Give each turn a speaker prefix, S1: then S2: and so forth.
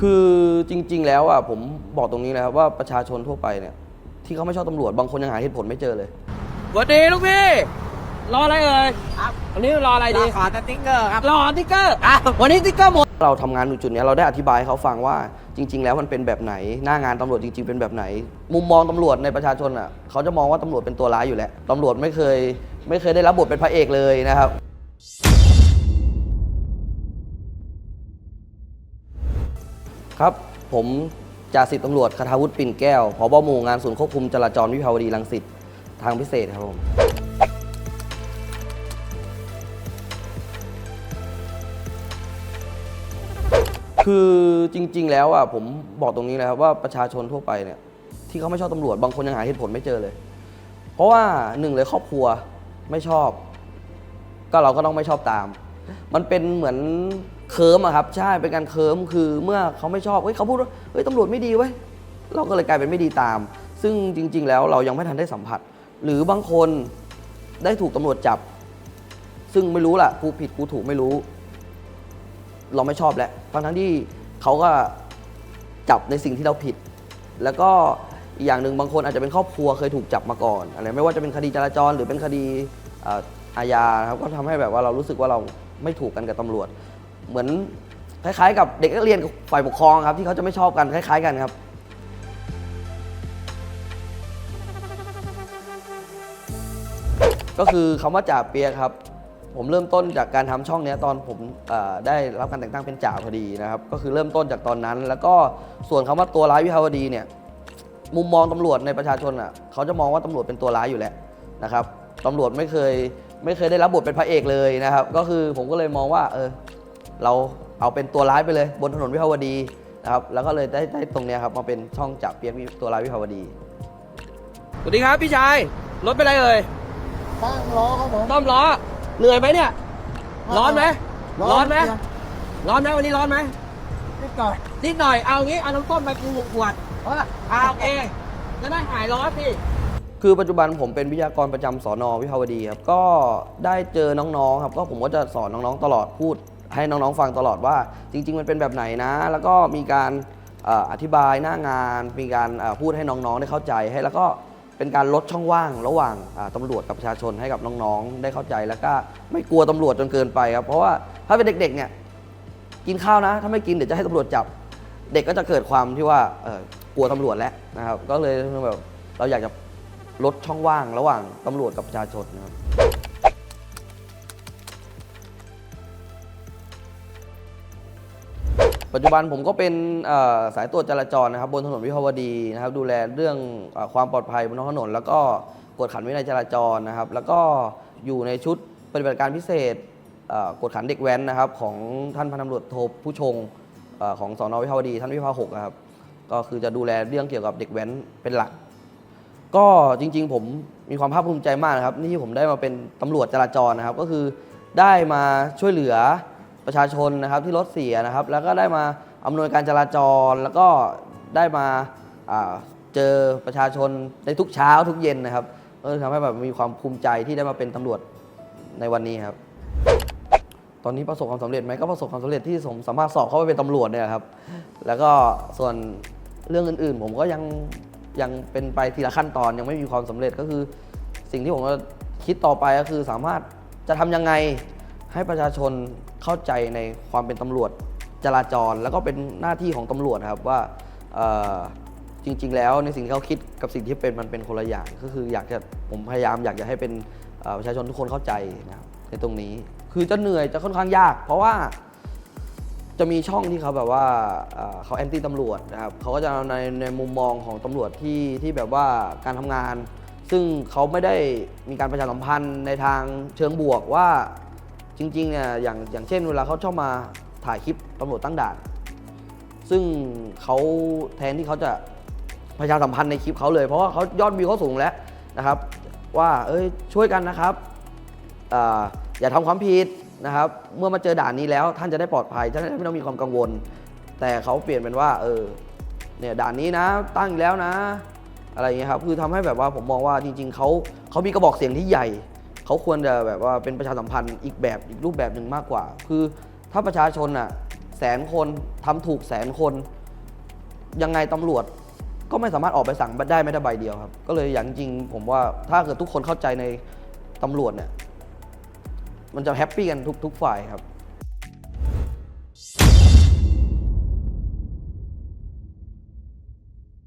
S1: คือจริง ๆ แล้วอะผมบอกตรงนี้เลยครับว่าประชาชนทั่วไปเนี่ย ที่เขาไม่ชอบตำรวจบางคนยังหาเหตุผลไม่เจอเลย
S2: สวัสดีลูกพี่ รออะไรเอ่ยครับวันนี้รออะไรดี
S3: ขอสติ๊กเกอร์ครับ
S2: รอสติ๊กเกอร์อะวันนี้สติ๊กเกอร์หมด
S1: เราทำงานอยู่จุดเนี้ยเราได้อธิบายให้เขาฟังว่าจริง ๆ แล้วมันเป็นแบบไหน หน้างานตำรวจจริง ๆ เป็นแบบไหน มุมมองตำรวจในประชาชนอะเขาจะมองว่าตำรวจเป็นตัวร้ายอยู่แล้วตำรวจไม่เคย ไม่เคยได้รับบทเป็นพระเอกเลยนะครับ ครับ ผมจ่าสิบตำรวจคทาวุฒิปิ่นแก้วผบหมู่งานศูนย์ควบคุมจราจรวิภาวดีรังสิตทางพิเศษครับผม คือจริง ๆ แล้วอะผมบอกตรงนี้เลยครับว่าประชาชนทั่วไปเนี่ยที่เขาไม่ชอบตำรวจบางคนยังหาเหตุผลไม่เจอเลย เพราะว่าหนึ่งเลยครอบครัวไม่ชอบ ก็เราก็ต้องไม่ชอบตาม มันเป็นเหมือนเคิร์มอะครับ ใช่เป็นการเคิร์มคือเมื่อเขาไม่ชอบเฮ้ยเขาพูดว่าเฮ้ยตำรวจไม่ดีเว้ยเราก็เลยกลายเป็นไม่ดีตาม ซึ่งจริง ๆ แล้วเรายังไม่ทันได้สัมผัส หรือบางคนได้ถูกตำรวจจับ ซึ่งไม่รู้ล่ะกูผิดกูถูกไม่รู้ เราไม่ชอบแหล้วทั้งทั้งที่เขาก็จับในสิ่งที่เราผิด แล้วก็อีกอย่างหนึ่งบางคนอาจจะเป็นครอบครัวเคยถูกจับมาก่อนอะไรไม่ว่าจะเป็นคดีจราจรหรือเป็นคดีอาญาครับก็ทำให้แบบว่าเรารู้สึกว่าเรา ไม่ถูกกันกับตำรวจ เหมือนคล้ายๆ กับเด็กนักเรียนกับฝ่ายปกครองครับที่เขาจะไม่ชอบกันคล้าย ๆ กันครับ ก็คือคำว่าจ่าเปียครับ ผมเริ่มต้นจากการทำช่องเนี้ยตอนผมเอ่อได้รับการแต่งตั้งเป็นจ่าพอดีนะครับ ก็คือเริ่มต้นจากตอนนั้น แล้วก็ส่วนคำว่าตัวร้ายวิภาวดีเนี่ย มุมมองตำรวจในประชาชนอะเขาจะมองว่าตำรวจเป็นตัวร้ายอยู่แล้วนะครับตำรวจไม่เคย ไม่เคยได้รับบทเป็นพระเอกเลยนะครับ ก็คือผมก็เลยมองว่าเออเราเอาเป็นตัวร้ายไปเลย บนถนนวิภาวดีนะครับแล้วก็เลยได้ได้ตรงเนี้ยครับมาเป็นช่องจับเปียกตัวร้ายวิภาวดี
S2: สวัสดีครับพี่ชายรถเป็นไรเอ่ย
S3: ตั้งล้อครับผม
S2: ต้อมล้อเหนื่อยไหมเนี่ย ร้อนไหมร้อนไหมร้อนไหมวันนี้ร้อนไหม
S3: นิดหน่อย
S2: นิดหน่อยเอางี้เอาน้ำต้มไปกูหกขวดเอาโอเคจะได้หายร้อนพี่
S1: คือปัจจุบันผมเป็นวิทยากรประจำสอนอวิภาวดีครับก็ได้เจอน้องๆครับก็ผมก็จะสอนน้องๆตลอดพูด ให้น้องๆฟังตลอดว่า จริง ๆ มันเป็นแบบไหนนะ แล้วก็มีการเอ่อธิบายหน้างาน มีการพูดให้น้องๆได้เข้าใจให้แล้วก็เป็นการลดช่องว่างระหว่างาตำรวจกับประชาชนให้กับน้องๆ ได้เข้าใจแล้วก็ไม่กลัวตำรวจจนเกินไปครับเพราะว่าถ้าเป็นเด็กๆเนี่ยกินข้าวนะ ถ้าไม่กินเดี๋ยวจะให้ตำรวจจับ เด็กก็จะเกิดความที่ว่ากลัวตำรวจแล้วนะครับ ก็เลยแบบเราอยากจะ ลดช่องว่างระหว่างตำรวจกับประชาชนนะครับปัจจุบันผมก็เป็นสายตรวจจราจรนะครับบนถนนวิภาวดีนะครับ ดูแลเรื่องอความปลอดภัยบนท้องถนน แล้วก็กวดขันวินัยจราจรนะครับ แล้วก็อยู่ในชุดปฏิบัติการพิเศษกวดขันเด็กแว้นนะครับของท่านพันตำรวจโทผู้ชงอของสอนอวิภาวดี ท่านวิภาหกครับก็คือจะดูแลเรื่องเกี่ยวกับเด็กแว้นเป็นหลัก ก็จริงๆ ผมมีความภาคภูมิใจมากนะครับนี่ที่ผมได้มาเป็นตำรวจจราจรนะครับ ก็คือได้มาช่วยเหลือประชาชนนะครับที่รถเสียนะครับ แล้วก็ได้มาอำนวยการจราจร แล้วก็ได้มาเจอประชาชนในทุกเช้าทุกเย็นนะครับก็ทำให้แบบมีความภูมิใจที่ได้มาเป็นตำรวจในวันนี้ครับ ตอนนี้ประสบความสำเร็จไหมก็ประสบความสำเร็จที่ผมสามารถสอบเข้าไปเป็นตำรวจเนี่ยครับ แล้วก็ส่วนเรื่องอื่นๆ ผมก็ยัง ยังเป็นไปทีละขั้นตอนยังไม่มีความสำเร็จก็คือ สิ่งที่ผมจะคิดต่อไปก็คือสามารถจะทำยังไงให้ประชาชนเข้าใจในความเป็นตำรวจจราจร แล้วก็เป็นหน้าที่ของตำรวจครับว่าจริง ๆ แล้วในสิ่งที่เขาคิดกับสิ่งที่เป็นมันเป็นคนละอย่างก็คืออยากจะผมพยายามอยากจะให้เป็นประชาชนทุกคนเข้าใจนะครับในตรงนี้ คือจะเหนื่อยจะค่อนข้างยาก เพราะว่า จะมีช่องที่เขาแบบว่าเอ่อเขาแอนตี้ตำรวจนะครับเขาก็จะเอาในในมุมมองของตำรวจที่ที่แบบว่าการทำงาน ซึ่งเขาไม่ได้มีการประชาสัมพันธ์ในทางเชิงบวกว่าจริงๆเนี่ยอย่างอย่างเช่นเวลาเขาชอบมาถ่ายคลิปตำรวจตั้งด่าน ซึ่งเขาแทนที่เขาจะประชาสัมพันธ์ในคลิปเขาเลย เพราะว่าเขายอดวิวเขาสูงแล้วนะครับ ว่าเอ้ยช่วยกันนะครับอาอย่าทำความผิด นะครับ เมื่อมาเจอด่านนี้แล้วท่านจะได้ปลอดภัยท่านไม่ต้องมีความกังวล แต่เขาเปลี่ยนเป็นว่า เออเนี่ยด่านนี้นะ ตั้งแล้วนะ อะไรอย่างเงี้ยครับคือทำให้แบบว่าผมมองว่าจริง ๆเขาเขามีกระบอกเสียงที่ใหญ่เขาควรจะแบบว่าเป็นประชาสัมพันธ์อีกแบบอีกรูปแบบหนึ่งมากกว่า คือถ้าประชาชนอะแสนคนทำถูกแสนคน ยังไงตำรวจก็ไม่สามารถออกไปสั่งได้ไม่ได้ใบเดียวครับ ก็เลยอย่างจริงผมว่าถ้าเกิดทุกคนเข้าใจในตำรวจเนี่ย มันจะแฮปปี้กันทุกทุกฝ่ายครับ